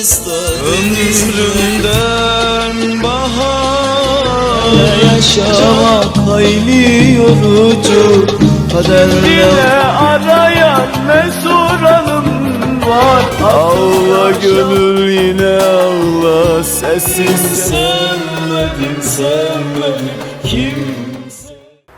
ıslah Ömrümden bahar Yaşamak hayli yorucu. Kaderle arayan ne soranım var. Ağla gönül yine ağla. Sessiz sevmedim sevmedim. Kim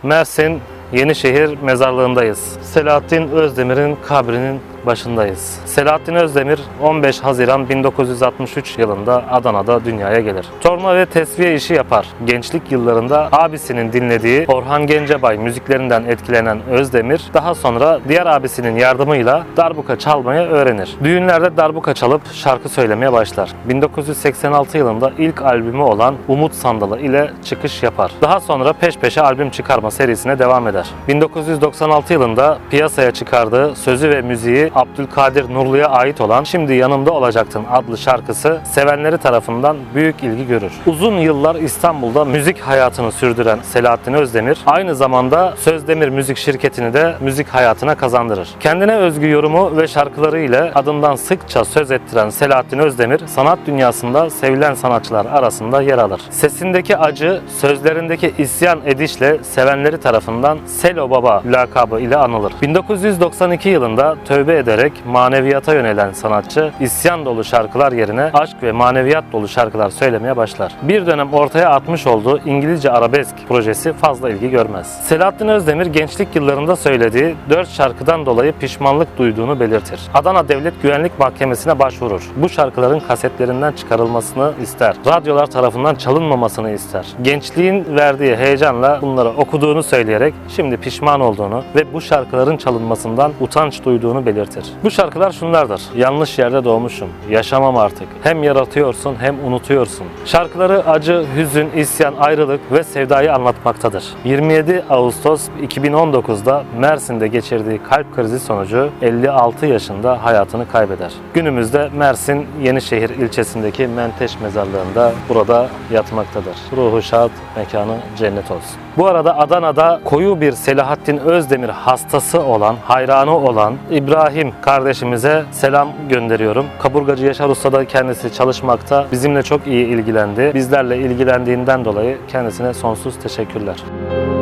Mersin Yenişehir mezarlığındayız. Selahattin Özdemir'in kabrinin başındayız. Selahattin Özdemir 15 Haziran 1963 yılında Adana'da dünyaya gelir. Torna ve tesviye işi yapar. Gençlik yıllarında abisinin dinlediği Orhan Gencebay müziklerinden etkilenen Özdemir daha sonra diğer abisinin yardımıyla darbuka çalmayı öğrenir. Düğünlerde darbuka çalıp şarkı söylemeye başlar. 1986 yılında ilk albümü olan Umut Sandalı ile çıkış yapar. Daha sonra peş peşe albüm çıkarma serisine devam eder. 1996 yılında piyasaya çıkardığı sözü ve müziği Abdülkadir Nurlu'ya ait olan Şimdi Yanımda Olacaktın adlı şarkısı sevenleri tarafından büyük ilgi görür. Uzun yıllar İstanbul'da müzik hayatını sürdüren Selahattin Özdemir aynı zamanda Sözdemir Müzik şirketini de müzik hayatına kazandırır. Kendine özgü yorumu ve şarkıları ile adından sıkça söz ettiren Selahattin Özdemir sanat dünyasında sevilen sanatçılar arasında yer alır. Sesindeki acı, sözlerindeki isyan edişle sevenleri tarafından Selo Baba lakabı ile anılır. 1992 yılında tövbe ederek maneviyata yönelen sanatçı isyan dolu şarkılar yerine aşk ve maneviyat dolu şarkılar söylemeye başlar. Bir dönem ortaya atmış olduğu İngilizce arabesk projesi fazla ilgi görmez. Selahattin Özdemir gençlik yıllarında söylediği 4 şarkıdan dolayı pişmanlık duyduğunu belirtir. Adana Devlet Güvenlik Mahkemesi'ne başvurur. Bu şarkıların kasetlerinden çıkarılmasını ister. Radyolar tarafından çalınmamasını ister. Gençliğin verdiği heyecanla bunları okuduğunu söyleyerek şimdi pişman olduğunu ve bu şarkıların çalınmasından utanç duyduğunu belirtir. Bu şarkılar şunlardır. Yanlış yerde doğmuşum. Yaşamam artık. Hem yaratıyorsun hem unutuyorsun. Şarkıları acı, hüzün, isyan, ayrılık ve sevdayı anlatmaktadır. 27 Ağustos 2019'da Mersin'de geçirdiği kalp krizi sonucu 56 yaşında hayatını kaybeder. Günümüzde Mersin Yenişehir ilçesindeki Menteş mezarlığında burada yatmaktadır. Ruhu şad, mekanı cennet olsun. Bu arada Adana'da koyu bir Selahattin Özdemir hastası olan, hayranı olan İbrahim kardeşimize selam gönderiyorum. Kaburgacı Yaşar Usta da kendisi çalışmakta. Bizimle çok iyi ilgilendi. Bizlerle ilgilendiğinden dolayı kendisine sonsuz teşekkürler. Selahattin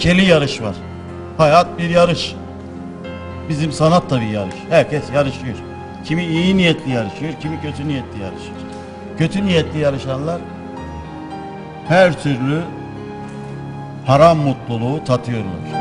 şikeli yarış var. Hayat bir yarış. Bizim sanat da bir yarış. Herkes yarışıyor. Kimi iyi niyetli yarışıyor, kimi kötü niyetli yarışıyor. Kötü niyetli yarışanlar her türlü haram mutluluğu tatıyorlar.